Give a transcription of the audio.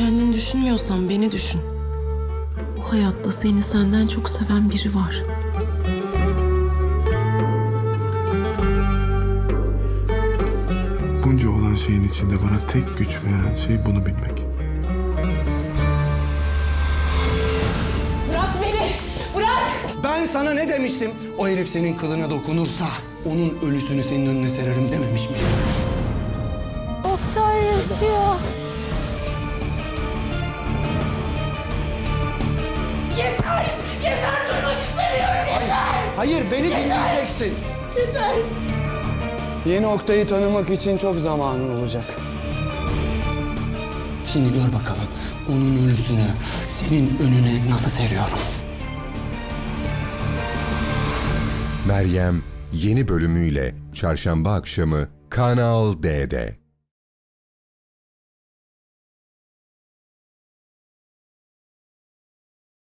Kendini düşünmüyorsan beni düşün. Bu hayatta seni senden çok seven biri var. Bunca olan şeyin içinde bana tek güç veren şey bunu bilmek. Bırak beni! Bırak! Ben sana ne demiştim? O herif senin kılına dokunursa onun ölüsünü senin önüne sererim dememiş miyim? Oktay yaşıyor. Hayır beni dinleyeceksin. Yeni Oktay'ı tanımak için çok zamanın olacak. Şimdi gör bakalım onun ölüsünü senin önüne nasıl seriyorum. Meryem yeni bölümüyle çarşamba akşamı Kanal D'de.